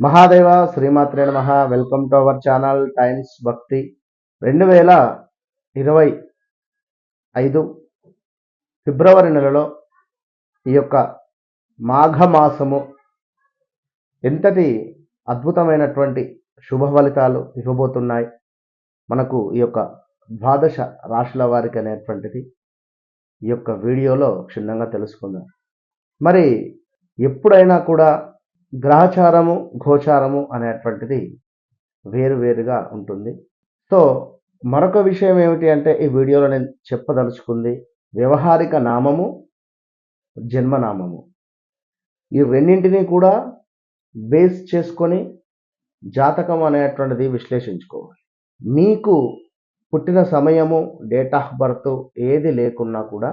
మహాదేవ శ్రీమాత్రే నమ. Welcome to our channel Times Bhakti రెండు వేల ఇరవై ఐదు ఫిబ్రవరి నెలలో ఈ యొక్క మాఘమాసము ఎంతటి అద్భుతమైనటువంటి శుభ ఫలితాలు ఇవ్వబోతున్నాయి? మనకు ఈ యొక్క ద్వాదశ రాశుల వారికి అనేటువంటిది ఈ యొక్క వీడియోలో క్షుణ్ణంగా తెలుసుకుందాం. మరి ఎప్పుడైనా కూడా గ్రహచారము గోచారము అనేటువంటిది వేరువేరుగా ఉంటుంది. సో మరొక విషయం ఏమిటి అంటే ఈ వీడియోలో నేను చెప్పదలుచుకుంది వ్యవహారిక నామము జన్మనామము. ఈ రెండింటినీ కూడా బేస్ చేసుకొని జాతకం అనేటువంటిది విశ్లేషించుకోవాలి. మీకు పుట్టిన సమయము డేట్ ఆఫ్ బర్త్ ఏది లేకున్నా కూడా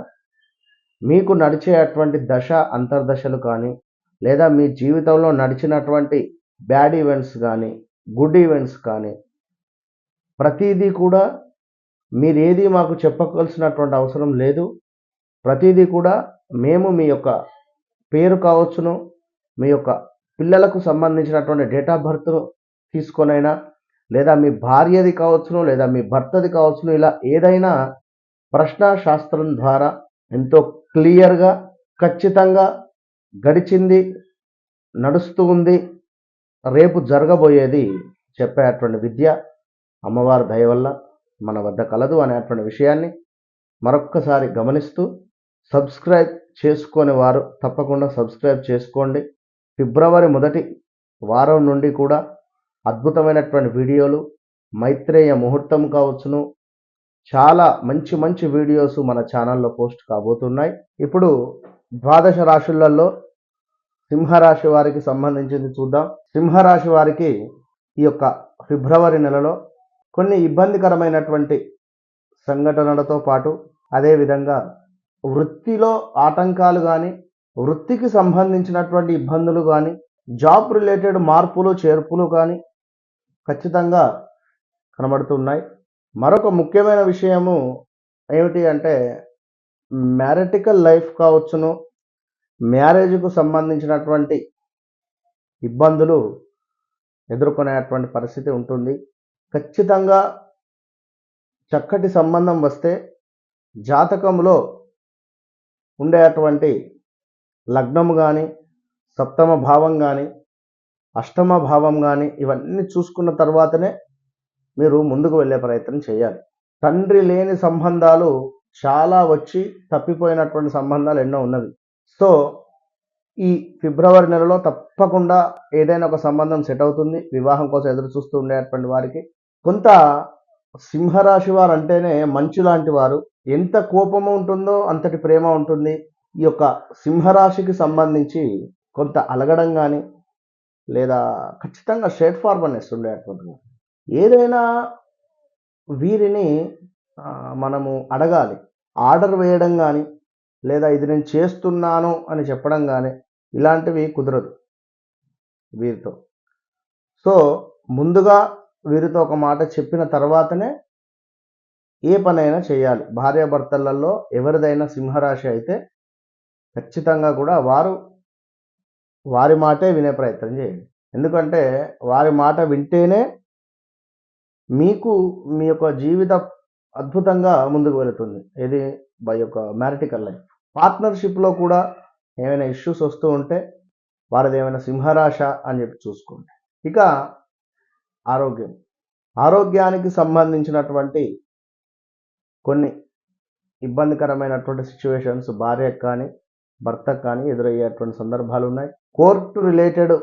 మీకు నడిచేటువంటి దశ అంతర్దశలు కానీ లేదా మీ జీవితంలో నడిచినటువంటి బ్యాడ్ ఈవెంట్స్ కానీ గుడ్ ఈవెంట్స్ కానీ ప్రతిదీ కూడా మీరేది మాకు చెప్పవలసినటువంటి అవసరం లేదు. ప్రతిదీ కూడా మేము మీ యొక్క పేరు కావచ్చును మీ యొక్క పిల్లలకు సంబంధించినటువంటి డేట్ ఆఫ్ బర్త్ను తీసుకొనైనా లేదా మీ భార్యది కావచ్చును లేదా మీ భర్తది కావచ్చును ఇలా ఏదైనా ప్రశ్న శాస్త్రం ద్వారా ఎంతో క్లియర్గా ఖచ్చితంగా గడిచింది నడుస్తూ ఉంది. రేపు జరగబోయేది చెప్పేటువంటి విద్య అమ్మవారి దయ వల్ల మన వద్ద కలదు అనేటువంటి విషయాన్ని మరొక్కసారి గమనిస్తూ సబ్స్క్రైబ్ చేసుకొని వారు తప్పకుండా సబ్స్క్రైబ్ చేసుకోండి. ఫిబ్రవరి మొదటి వారం నుండి కూడా అద్భుతమైనటువంటి వీడియోలు మైత్రేయ ముహూర్తం కావచ్చును. చాలా మంచి మంచి వీడియోస్ మన ఛానల్లో పోస్ట్ కాబోతున్నాయి. ఇప్పుడు ద్వాదశ రాశులలో సింహరాశి వారికి సంబంధించింది చూద్దాం. సింహరాశి వారికి ఈ యొక్క ఫిబ్రవరి నెలలో కొన్ని ఇబ్బందికరమైనటువంటి సంఘటనలతో పాటు అదేవిధంగా వృత్తిలో ఆటంకాలు కానీ వృత్తికి సంబంధించినటువంటి ఇబ్బందులు కానీ జాబ్ రిలేటెడ్ మార్పులు చేర్పులు కానీ ఖచ్చితంగా కనబడుతున్నాయి. మరొక ముఖ్యమైన విషయము ఏమిటి అంటే మ్యారటికల్ లైఫ్ కావచ్చును. మ్యారేజ్కు సంబంధించినటువంటి ఇబ్బందులు ఎదుర్కొనేటువంటి పరిస్థితి ఉంటుంది. ఖచ్చితంగా చక్కటి సంబంధం వస్తే జాతకంలో ఉండేటువంటి లగ్నము కానీ సప్తమ భావం కానీ అష్టమ భావం కానీ ఇవన్నీ చూసుకున్న తర్వాతనే మీరు ముందుకు వెళ్ళే ప్రయత్నం చేయాలి. తండ్రి లేని సంబంధాలు చాలా వచ్చి తప్పిపోయినటువంటి సంబంధాలు ఎన్నో ఉన్నవి. సో ఈ ఫిబ్రవరి నెలలో తప్పకుండా ఏదైనా ఒక సంబంధం సెట్ అవుతుంది. వివాహం కోసం ఎదురు చూస్తూ ఉండేటువంటి వారికి కొంత సింహరాశి వారు అంటేనే మంచు లాంటి వారు. ఎంత కోపము ఉంటుందో అంతటి ప్రేమ ఉంటుంది. ఈ యొక్క సింహరాశికి సంబంధించి కొంత అలగడం కానీ లేదా ఖచ్చితంగా స్ట్రేట్ ఫార్వర్డ్నెస్ ఉండేటువంటి ఏదైనా వీరిని మనము అడగాలి. ఆర్డర్ వేయడం కానీ లేదా ఇది నేను చేస్తున్నాను అని చెప్పడం కానీ ఇలాంటివి కుదరదు వీరితో. సో ముందుగా వీరితో ఒక మాట చెప్పిన తర్వాతనే ఏ పనైనా చేయాలి. భార్యాభర్తలలో ఎవరిదైనా సింహరాశి అయితే ఖచ్చితంగా కూడా వారు వారి మాటే వినే ప్రయత్నం చేయండి. ఎందుకంటే వారి మాట వింటేనే మీకు మీ యొక్క జీవిత అద్భుతంగా ముందుకు వెళుతుంది. ఇది బై యొక్క మ్యారిటికల్ లైఫ్. పార్ట్నర్షిప్లో కూడా ఏమైనా ఇష్యూస్ వస్తూ ఉంటే వారిది ఏమైనా సింహరాశ అని చెప్పి చూసుకోండి. ఇక ఆరోగ్యం. ఆరోగ్యానికి సంబంధించినటువంటి కొన్ని ఇబ్బందికరమైనటువంటి సిచ్యువేషన్స్ భార్యకు కానీ భర్తకు కానీ ఎదురయ్యేటువంటి సందర్భాలు ఉన్నాయి. కోర్టు రిలేటెడ్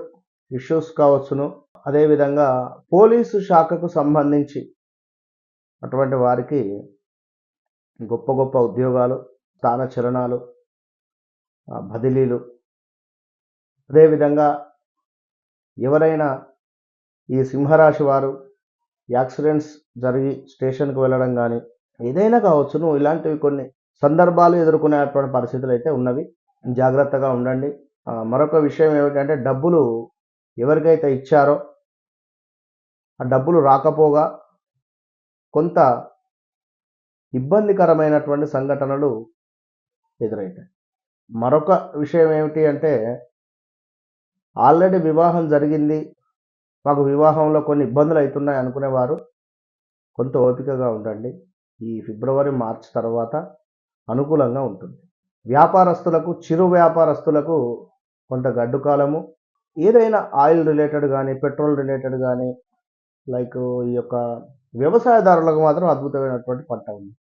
ఇష్యూస్ కావచ్చును. అదేవిధంగా పోలీసు శాఖకు సంబంధించి అటువంటి వారికి గొప్ప గొప్ప ఉద్యోగాలు స్థాన చలనాలు బదిలీలు. అదేవిధంగా ఎవరైనా ఈ సింహరాశి వారు యాక్సిడెంట్స్ జరిగి స్టేషన్కి వెళ్ళడం కానీ ఏదైనా కావచ్చును ఇలాంటివి కొన్ని సందర్భాలు ఎదుర్కొనేటువంటి పరిస్థితులు అయితే ఉన్నవి. జాగ్రత్తగా ఉండండి. మరొక విషయం ఏమిటంటే డబ్బులు ఎవరికైతే ఇచ్చారో ఆ డబ్బులు రాకపోగా కొంత ఇబ్బందికరమైనటువంటి సంఘటనలు ఎదురవుతాయి మరొక విషయం ఏమిటి అంటే ఆల్రెడీ వివాహం జరిగింది మాకు వివాహంలో కొన్ని ఇబ్బందులు అవుతున్నాయి అనుకునేవారు కొంత ఓపికగా ఉండండి. ఈ ఫిబ్రవరి మార్చ్ తర్వాత అనుకూలంగా ఉంటుంది. వ్యాపారస్తులకు చిరు వ్యాపారస్తులకు కొంత గడ్డు కాలము ఏదైనా ఆయిల్ రిలేటెడ్ కానీ పెట్రోల్ రిలేటెడ్ కానీ లైక్ ఈ యొక్క వ్యవసాయదారులకు మాత్రం అద్భుతమైనటువంటి పంట ఉంది.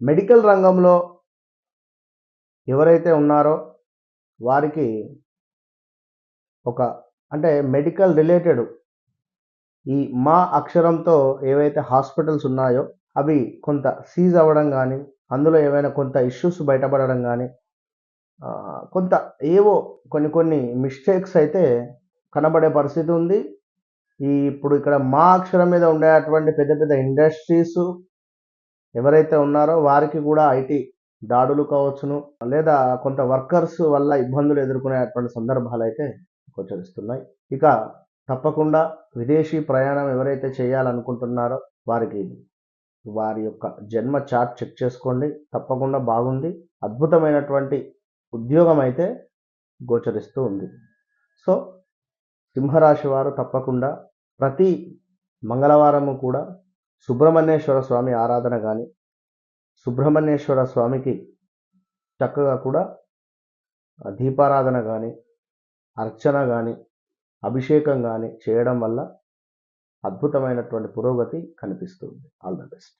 మెడికల్ రంగంలో ఎవరైతే ఉన్నారో వారికి ఒక అంటే మెడికల్ రిలేటెడ్ ఈ మా అక్షరంతో ఏవైతే హాస్పిటల్స్ ఉన్నాయో అవి కొంత సీజ్ అవ్వడం కానీ అందులో ఏవైనా కొంత ఇష్యూస్ బయటపడడం కానీ కొంత ఏవో కొన్ని కొన్ని మిస్టేక్స్ అయితే కనబడే పరిస్థితి ఉంది. ఈ ఇప్పుడు ఇక్కడ మా అక్షరం మీద ఉండేటువంటి పెద్ద పెద్ద ఇండస్ట్రీస్ ఎవరైతే ఉన్నారో వారికి కూడా ఐటీ దాడులు కావచ్చును లేదా కొంత వర్కర్స్ వల్ల ఇబ్బందులు ఎదుర్కొనేటువంటి సందర్భాలు అయితే గోచరిస్తున్నాయి ఇక తప్పకుండా విదేశీ ప్రయాణం ఎవరైతే చేయాలనుకుంటున్నారో వారికి వారి యొక్క జన్మ చార్ట్ చెక్ చేసుకోండి. తప్పకుండా బాగుంది. అద్భుతమైనటువంటి ఉద్యోగం అయితే గోచరిస్తూ ఉంది. సో సింహరాశి వారు తప్పకుండా ప్రతి మంగళవారము కూడా సుబ్రహ్మణ్యేశ్వర స్వామి ఆరాధన కానీ సుబ్రహ్మణ్యేశ్వర స్వామికి చక్కగా కూడా దీపారాధన కానీ అర్చన కానీ అభిషేకం కానీ చేయడం వల్ల అద్భుతమైనటువంటి పురోగతి కనిపిస్తుంది. All the best.